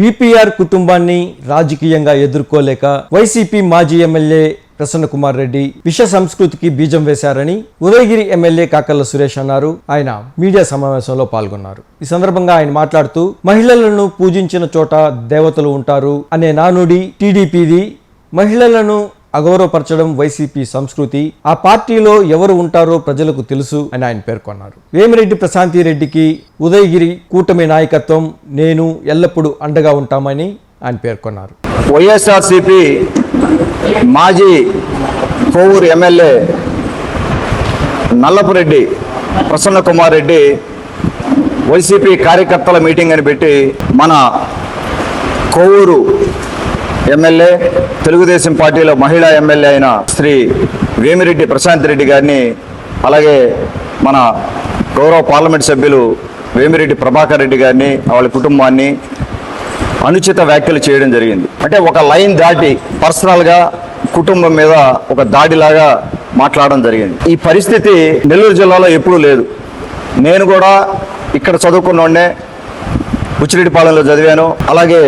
VPR కుటుంబాన్ని రాజకీయంగా ఎదుర్కోలేక వైసీపీ మాజీ ఎమ్మెల్యే ప్రసన్న కుమార్ రెడ్డి విష సంస్కృతికి బీజం వేశారని ఉదయగిరి ఎమ్మెల్యే కాకల్ల సురేష్ అన్నారు. ఆయన మీడియా సమావేశంలో పాల్గొన్నారు. ఈ సందర్భంగా ఆయన మాట్లాడుతూ మహిళలను పూజించిన చోట దేవతలు ఉంటారు అనే నానుడి టీడీపీది మహిళలను అగౌరవపరచడం వైసీపీ సంస్కృతి. ఆ పార్టీలో ఎవరు ఉంటారో ప్రజలకు తెలుసు అని ఆయన పేర్కొన్నారు. వేమిరెడ్డి ప్రశాంతి రెడ్డికి ఉదయగిరి కూటమి నాయకత్వం నేను ఎల్లప్పుడూ అండగా ఉంటామని ఆయన పేర్కొన్నారు. వైఎస్ఆర్సిపి మాజీ కోవూరు ఎమ్మెల్యే నల్లపురెడ్డి ప్రసన్న కుమార్ రెడ్డి వైసీపీ కార్యకర్తల మీటింగ్ అని పెట్టి మన కోవూరు ఎమ్మెల్యే తెలుగుదేశం పార్టీలో మహిళా ఎమ్మెల్యే అయిన శ్రీ వేమిరెడ్డి ప్రశాంత్ రెడ్డి గారిని అలాగే మన గౌరవ పార్లమెంట్ సభ్యులు వేమిరెడ్డి ప్రభాకర్ రెడ్డి గారిని వాళ్ళ కుటుంబాన్ని అనుచిత వ్యాఖ్యలు చేయడం జరిగింది. అంటే ఒక లైన్ దాటి పర్సనల్గా కుటుంబం మీద ఒక దాడిలాగా మాట్లాడడం జరిగింది. ఈ పరిస్థితి నెల్లూరు జిల్లాలో ఎప్పుడూ లేదు. నేను కూడా ఇక్కడ చదువుకున్నోడే బుచ్చిరెడ్డిపాలెంలో చదివాను. అలాగే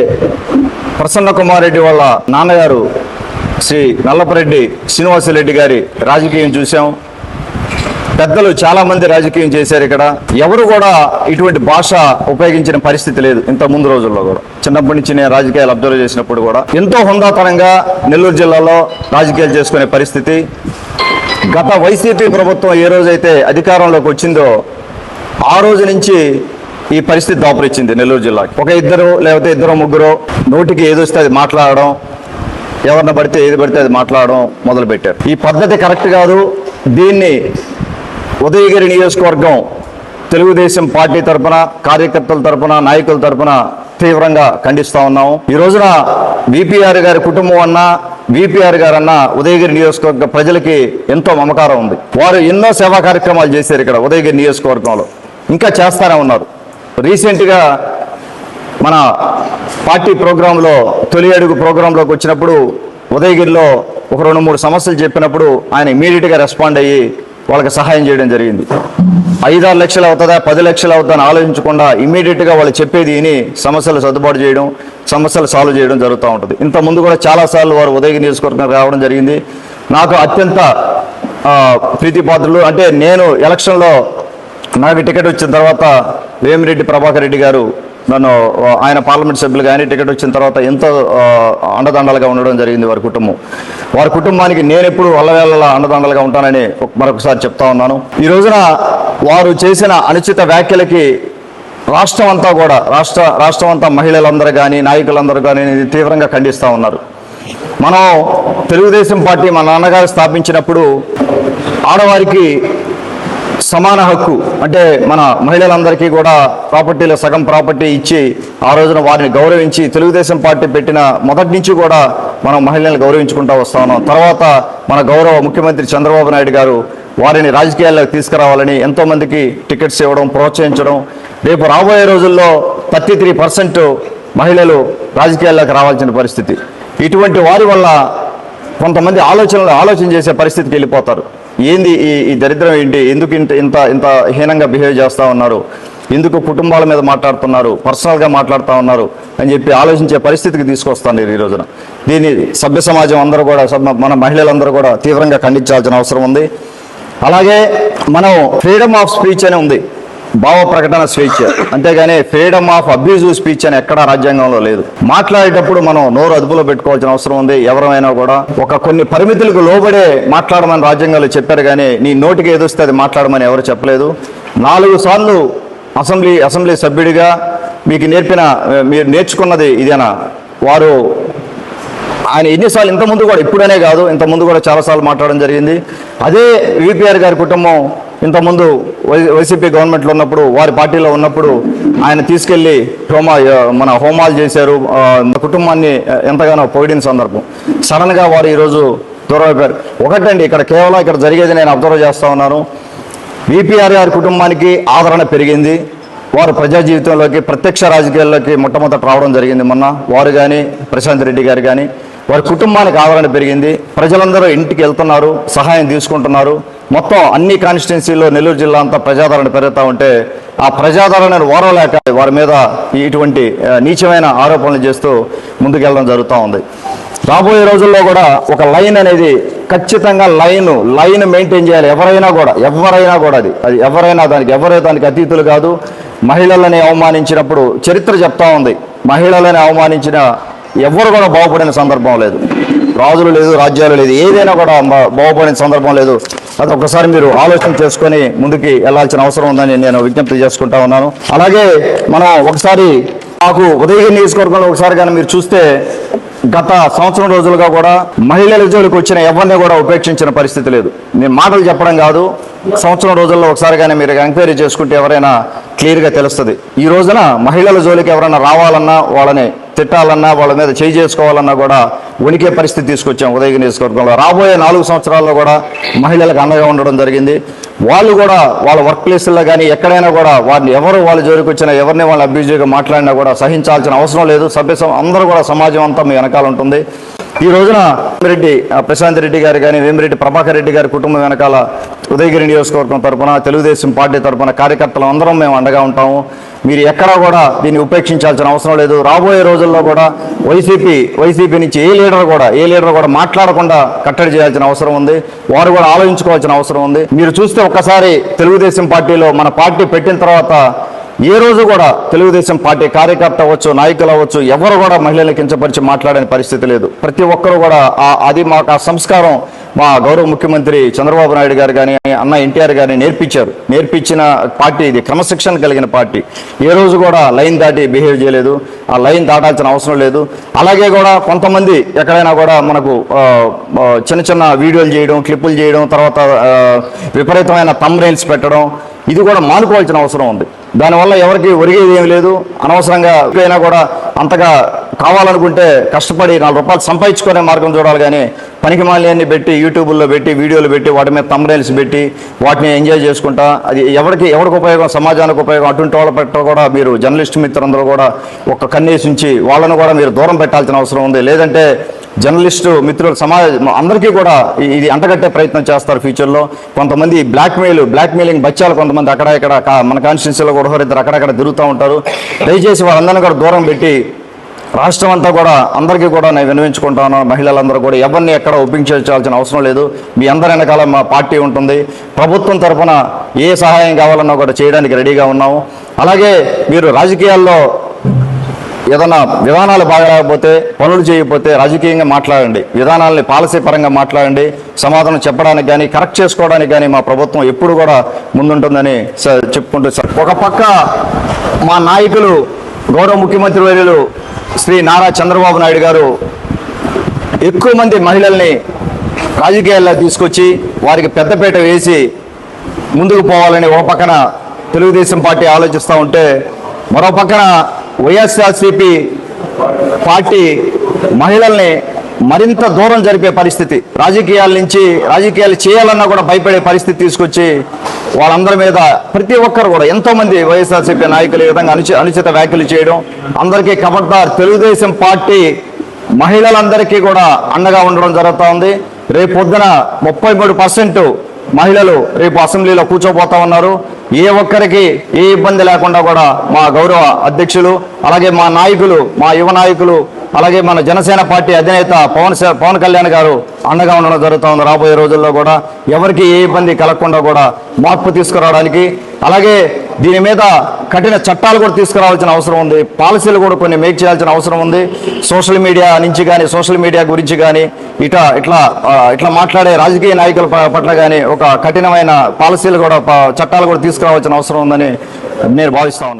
ప్రసన్న కుమార్ రెడ్డి వాళ్ళ నాన్నగారు శ్రీ నల్లపరెడ్డి శ్రీనివాసరెడ్డి గారి రాజకీయం చూసాం పెద్దలు చాలా మంది రాజకీయం చేశారు ఇక్కడ. ఎవరు కూడా ఇటువంటి భాష ఉపయోగించిన పరిస్థితి లేదు ఇంత ముందు రోజుల్లో కూడా. చిన్నప్పటి నుంచి నేను రాజకీయాలు అబ్జర్వ్ చేసినప్పుడు కూడా. ఎంతో హుందాతనంగా నెల్లూరు జిల్లాలో రాజకీయాలు చేసుకునే పరిస్థితి. గత వైసీపీ ప్రభుత్వం ఏ రోజైతే అధికారంలోకి వచ్చిందో ఆ రోజు నుంచి ఈ పరిస్థితి దాపురిచ్చింది నెల్లూరు జిల్లాకి. ఒక ఇద్దరు లేకపోతే ఇద్దరు ముగ్గురు నోటికి ఏదొస్తే అది మాట్లాడడం ఎవరిని పడితే ఏది పడితే అది మాట్లాడడం మొదలుపెట్టారు. ఈ పద్ధతి కరెక్ట్ కాదు. దీన్ని ఉదయగిరి నియోజకవర్గం తెలుగుదేశం పార్టీ తరఫున కార్యకర్తల తరపున నాయకుల తరపున తీవ్రంగా ఖండిస్తూ ఉన్నాము. ఈ రోజున విపిఆర్ గారి కుటుంబం అన్నా విపిఆర్ గారన్న ఉదయగిరి నియోజకవర్గ ప్రజలకి ఎంతో మమకారం ఉంది. వారు ఎన్నో సేవా కార్యక్రమాలు చేశారు ఇక్కడ ఉదయగిరి నియోజకవర్గంలో. ఇంకా చేస్తానే ఉన్నారు. రీసెంట్గా మన పార్టీ ప్రోగ్రాంలో తొలి అడుగు ప్రోగ్రాంలోకి వచ్చినప్పుడు ఉదయగిరిలో ఒక రెండు మూడు సమస్యలు చెప్పినప్పుడు ఆయన ఇమీడియట్గా రెస్పాండ్ అయ్యి వాళ్ళకి సహాయం చేయడం జరిగింది. ఐదారు లక్షలు అవుతుందా పది లక్షలు అవుతుందా అని ఆలోచించకుండా ఇమీడియట్గా వాళ్ళు చెప్పేది విని సమస్యలు సర్దుబాటు చేయడం సమస్యలు సాల్వ్ చేయడం జరుగుతూ ఉంటుంది. ఇంత ముందు కూడా చాలాసార్లు వారు ఉదయగిరి నియోజకవర్గం రావడం జరిగింది. నాకు అత్యంత ఆ, ప్రీతిపాత్రులు అంటే నేను ఎలక్షన్లో నాకు టికెట్ వచ్చిన తర్వాత వేమిరెడ్డి ప్రభాకర్ రెడ్డి గారు నన్ను ఆయన పార్లమెంట్ సభ్యులు కానీ టికెట్ వచ్చిన తర్వాత ఎంతో అండదండలుగా ఉండడం జరిగింది వారి కుటుంబం. వారి కుటుంబానికి నేను ఎప్పుడు అల్లవేళలా అండదండలుగా ఉంటానని మరొకసారి చెప్తా ఉన్నాను. ఈ రోజున వారు చేసిన అనుచిత వ్యాఖ్యలకి రాష్ట్రం అంతా కూడా రాష్ట్ర రాష్ట్రం అంతా మహిళలందరూ కానీ నాయకులందరూ కానీ ఇది తీవ్రంగా ఖండిస్తూ ఉన్నారు. మనం తెలుగుదేశం పార్టీ మా నాన్నగారు స్థాపించినప్పుడు ఆడవారికి సమాన హక్కు అంటే మన మహిళలందరికీ కూడా ప్రాపర్టీలో సగం ప్రాపర్టీ ఇచ్చి ఆ రోజున వారిని గౌరవించి తెలుగుదేశం పార్టీ పెట్టిన మొదటి నుంచి కూడా మనం మహిళలను గౌరవించుకుంటూ వస్తా ఉన్నాం. తర్వాత మన గౌరవ ముఖ్యమంత్రి చంద్రబాబు నాయుడు గారు వారిని రాజకీయాల్లోకి తీసుకురావాలని ఎంతోమందికి టికెట్స్ ఇవ్వడం ప్రోత్సహించడం రేపు రాబోయే రోజుల్లో థర్టీ త్రీ పర్సెంట్ మహిళలు రాజకీయాల్లోకి రావాల్సిన పరిస్థితి. ఇటువంటి వారి వల్ల కొంతమంది ఆలోచనలు ఆలోచన చేసే పరిస్థితికి వెళ్ళిపోతారు. ఏంది ఈ ఈ దరిద్రం ఏంటి? ఎందుకు ఇంత ఇంత ఇంత హీనంగా బిహేవ్ చేస్తూ ఉన్నారు? ఎందుకు కుటుంబాల మీద మాట్లాడుతున్నారు? పర్సనల్గా మాట్లాడుతూ ఉన్నారు? అని చెప్పి ఆలోచించే పరిస్థితికి తీసుకొస్తాను ఈ రోజున. దీన్ని సభ్య సమాజం అందరూ కూడా మన మహిళలందరూ కూడా తీవ్రంగా ఖండించాల్సిన అవసరం ఉంది. అలాగే మనం ఫ్రీడమ్ ఆఫ్ స్పీచ్ అని ఉంది. భావ ప్రకటన స్వేచ్ఛ. అంతేగాని ఫ్రీడమ్ ఆఫ్ అబ్యూజివ్ స్పీచ్ అని ఎక్కడా రాజ్యాంగంలో లేదు. మాట్లాడేటప్పుడు మనం నోరు అదుపులో పెట్టుకోవాల్సిన అవసరం ఉంది. ఎవరైనా కూడా ఒక కొన్ని పరిమితులకు లోబడే మాట్లాడమని రాజ్యాంగంలో చెప్పారు కానీ నీ నోటికి ఏదొస్తే అది మాట్లాడమని ఎవరు చెప్పలేదు. నాలుగు సార్లు అసెంబ్లీ అసెంబ్లీ సభ్యుడిగా మీకు నేర్పిన మీరు నేర్చుకున్నది ఇదేనా? వారు ఆయన ఎన్నిసార్లు ఇంతకుముందు కూడా ఇప్పుడనే కాదు ఇంతకుముందు కూడా చాలాసార్లు మాట్లాడడం జరిగింది. అదే విపిఆర్ గారి కుటుంబం ఇంతకుముందు వై వైసీపీ గవర్నమెంట్లో ఉన్నప్పుడు వారి పార్టీలో ఉన్నప్పుడు ఆయన తీసుకెళ్ళి హోమా మన హోమాలు చేశారు. కుటుంబాన్ని ఎంతగానో పొగిడిన సందర్భం. సడన్గా వారు ఈరోజు దూరం అయిపోయారు ఒకటండి ఇక్కడ కేవలం ఇక్కడ జరిగేది నేను అబ్జర్వ్ చేస్తూ ఉన్నాను. విపిఆర్ గారి కుటుంబానికి ఆదరణ పెరిగింది. వారు ప్రజా జీవితంలోకి ప్రత్యక్ష రాజకీయాల్లోకి మొట్టమొదట రావడం జరిగింది మొన్న. వారు కానీ ప్రశాంత్ రెడ్డి గారు కానీ వారి కుటుంబానికి ఆదరణ పెరిగింది. ప్రజలందరూ ఇంటికి వెళ్తున్నారు సహాయం తీసుకుంటున్నారు. మొత్తం అన్ని కాన్స్టిట్యున్సీలో నెల్లూరు జిల్లా అంతా ప్రజాదరణ పెరుగుతూ ఉంటే ఆ ప్రజాదరణను ఓరవలేక వారి మీద ఇటువంటి నీచమైన ఆరోపణలు చేస్తూ ముందుకెళ్ళడం జరుగుతూ ఉంది. రాబోయే రోజుల్లో కూడా ఒక లైన్ అనేది ఖచ్చితంగా లైన్ లైన్ మెయింటైన్ చేయాలి. ఎవరైనా కూడా ఎవరైనా కూడా అది. అది ఎవరైనా దానికి ఎవరైనా దానికి అతీతులు కాదు. మహిళలని అవమానించినప్పుడు చరిత్ర చెప్తా ఉంది. మహిళలని అవమానించిన ఎవరు కూడా బాగుపడిన సందర్భం లేదు. రాజులు లేదు రాజ్యాలు లేదు. ఏదైనా కూడా బాగుపడిన సందర్భం లేదు. అది ఒకసారి మీరు ఆలోచన చేసుకొని ముందుకి వెళ్ళాల్సిన అవసరం ఉందని నేను విజ్ఞప్తి చేసుకుంటా ఉన్నాను. అలాగే మనం ఒకసారి మాకు ఉదయగిరి నియోజకవర్గంలో ఒకసారి కానీ మీరు చూస్తే గత సంవత్సరం రోజులుగా కూడా మహిళల జోలికి వచ్చిన ఎవరిని కూడా ఉపేక్షించిన పరిస్థితి లేదు. నేను మాటలు చెప్పడం కాదు సంవత్సరం రోజుల్లో ఒకసారి కానీ మీరు ఎంక్వైరీ చేసుకుంటే ఎవరైనా క్లియర్గా తెలుస్తుంది. ఈ రోజున మహిళల జోలికి ఎవరైనా రావాలన్నా వాళ్ళని తిట్టాలన్నా వాళ్ళ మీద చేయి చేసుకోవాలన్నా కూడా ఉనికే పరిస్థితి తీసుకొచ్చాం ఉదయ నియోజకవర్గంలో. రాబోయే నాలుగు సంవత్సరాల్లో కూడా మహిళలకు అండగా ఉండడం జరిగింది. వాళ్ళు కూడా వాళ్ళ వర్క్ ప్లేస్లో కానీ ఎక్కడైనా కూడా వారిని ఎవరు వాళ్ళ జోలికి వచ్చినా ఎవరిని వాళ్ళు అబ్యూజివ్గా మాట్లాడినా కూడా సహించాల్సిన అవసరం లేదు. సభ్య అందరూ కూడా సమాజం అంతా మీ వెనకాల ఉంటుంది. ఈ రోజున వేమిరెడ్డి ఆ, ప్రశాంత్ రెడ్డి గారు కానీ వేమిరెడ్డి ప్రభాకర్ రెడ్డి గారి కుటుంబం వెనకాల ఉదయగిరి నియోజకవర్గం తరపున తెలుగుదేశం పార్టీ తరపున కార్యకర్తలు అందరం మేము అండగా ఉంటాము. మీరు ఎక్కడా కూడా దీన్ని ఉపేక్షించాల్సిన అవసరం లేదు. రాబోయే రోజుల్లో కూడా వైసీపీ వైసీపీ నుంచి ఏ లీడర్ కూడా ఏ లీడర్ కూడా మాట్లాడకుండా కట్టడి చేయాల్సిన అవసరం ఉంది. వారు కూడా ఆలోచించుకోవాల్సిన అవసరం ఉంది. మీరు చూస్తే ఒక్కసారి తెలుగుదేశం పార్టీలో మన పార్టీ పెట్టిన తర్వాత ఏ రోజు కూడా తెలుగుదేశం పార్టీ కార్యకర్త అవ్వచ్చు నాయకులు అవ్వచ్చు ఎవరు కూడా మహిళల్ని కించపరిచి మాట్లాడని పరిస్థితి లేదు. ప్రతి ఒక్కరు కూడా ఆ- అది మాకు ఆ సంస్కారం మా గౌరవ ముఖ్యమంత్రి చంద్రబాబు నాయుడు గారు కానీ అన్న ఎన్టీఆర్ గారిని నేర్పించారు. నేర్పించిన పార్టీ ఇది క్రమశిక్షణ కలిగిన పార్టీ. ఏ రోజు కూడా లైన్ దాటి బిహేవ్ చేయలేదు. ఆ లైన్ దాటాల్సిన అవసరం లేదు. అలాగే కూడా కొంతమంది ఎక్కడైనా కూడా మనకు చిన్న చిన్న వీడియోలు చేయడం క్లిప్పులు చేయడం తర్వాత విపరీతమైన తమ్ రైల్స్ పెట్టడం ఇది కూడా మానుకోవాల్సిన అవసరం ఉంది. దానివల్ల ఎవరికి ఒరిగేది ఏం లేదు. అనవసరంగా అయినా కూడా అంతగా కావాలనుకుంటే కష్టపడి నాలుగు రూపాయలు సంపాదించుకునే మార్గం చూడాలి కానీ పనికి పెట్టి యూట్యూబ్లో పెట్టి వీడియోలు పెట్టి వాటి మీద తమ్రైల్స్ పెట్టి వాటిని ఎంజాయ్ చేసుకుంటా. అది ఎవరికి ఎవరికి ఉపయోగం? సమాజానికి ఉపయోగం? అటువంటి వాళ్ళ పట్ల కూడా మీరు జర్నలిస్ట్ మిత్రులందరూ కూడా ఒక కన్నేసి ఉంచి వాళ్ళను కూడా మీరు దూరం పెట్టాల్సిన అవసరం ఉంది. లేదంటే జర్నలిస్టు మిత్రులు సమాజ అందరికీ కూడా ఇది అంటగట్టే ప్రయత్నం చేస్తారు ఫ్యూచర్లో. కొంతమంది బ్లాక్మెయిల్ బ్లాక్మెయిలింగ్ బచ్చాలు కొంతమంది అక్కడ ఇక్కడ మన కాన్స్టిట్యూన్సీలో కూడా ఒకరిద్దరు అక్కడక్కడ తిరుగుతూ ఉంటారు. దయచేసి వాళ్ళందరినీ కూడా దూరం పెట్టి రాష్ట్రం అంతా కూడా అందరికీ కూడా నేను వినవించుకుంటాను మహిళలందరూ కూడా ఎవరిని ఎక్కడ ఒప్పించాల్సిన అవసరం లేదు. మీ అందరి వెనకాల మా పార్టీ ఉంటుంది. ప్రభుత్వం తరఫున ఏ సహాయం కావాలన్నా కూడా చేయడానికి రెడీగా ఉన్నాము. అలాగే మీరు రాజకీయాల్లో ఏదైనా విధానాలు బాగలేకపోతే పనులు చేయకపోతే రాజకీయంగా మాట్లాడండి. విధానాలని పాలసీ పరంగా మాట్లాడండి. సమాధానం చెప్పడానికి కానీ కరెక్ట్ చేసుకోవడానికి కానీ మా ప్రభుత్వం ఎప్పుడు కూడా ముందుంటుందని చెప్పుకుంటూ సార్ ఒక పక్క మా నాయకులు గౌరవ ముఖ్యమంత్రి వర్యులు శ్రీ నారా చంద్రబాబు నాయుడు గారు ఎక్కువ మంది మహిళల్ని రాజకీయాల్లో తీసుకొచ్చి వారికి పెద్దపీట వేసి ముందుకు పోవాలని ఒక పక్కన తెలుగుదేశం పార్టీ ఆలోచిస్తూ ఉంటే మరో పక్కన వైఎస్ఆర్సీపీ పార్టీ మహిళల్ని మరింత దూరం జరిపే పరిస్థితి రాజకీయాల నుంచి రాజకీయాలు చేయాలన్నా కూడా భయపడే పరిస్థితి తీసుకొచ్చి వాళ్ళందరి మీద ప్రతి ఒక్కరు కూడా ఎంతోమంది వైఎస్ఆర్సీపీ నాయకులు ఈ విధంగా అనుచి అనుచిత వ్యాఖ్యలు చేయడం అందరికీ ఖబర్దార్ తెలుగుదేశం పార్టీ మహిళలందరికీ కూడా అండగా ఉండడం జరుగుతూ ఉంది రేపు పొద్దున ముప్పై మూడు పర్సెంట్ మహిళలు రేపు అసెంబ్లీలో కూర్చోబోతా ఉన్నారు. ఏ ఒక్కరికి ఏ ఇబ్బంది లేకుండా కూడా మా గౌరవ అధ్యక్షులు అలాగే మా నాయకులు మా యువ నాయకులు అలాగే మన జనసేన పార్టీ అధినేత పవన్ పవన్ కళ్యాణ్ గారు అండగా ఉండడం జరుగుతుంది రాబోయే రోజుల్లో కూడా. ఎవరికి ఏ ఇబ్బంది కలగకుండా కూడా మార్పు తీసుకురావడానికి. అలాగే దీని మీద కఠిన చట్టాలు కూడా తీసుకురావాల్సిన అవసరం ఉంది. పాలసీలు కూడా కొన్ని మేక్ చేయాల్సిన అవసరం ఉంది. సోషల్ మీడియా నుంచి కానీ సోషల్ మీడియా గురించి కానీ ఇట్లా ఇట్లా ఇట్లా మాట్లాడే రాజకీయ నాయకుల ప- పట్ల కానీ ఒక కఠినమైన పాలసీలు కూడా చట్టాలు కూడా తీసుకురావాల్సిన అవసరం ఉందని నేను భావిస్తా ఉన్నాను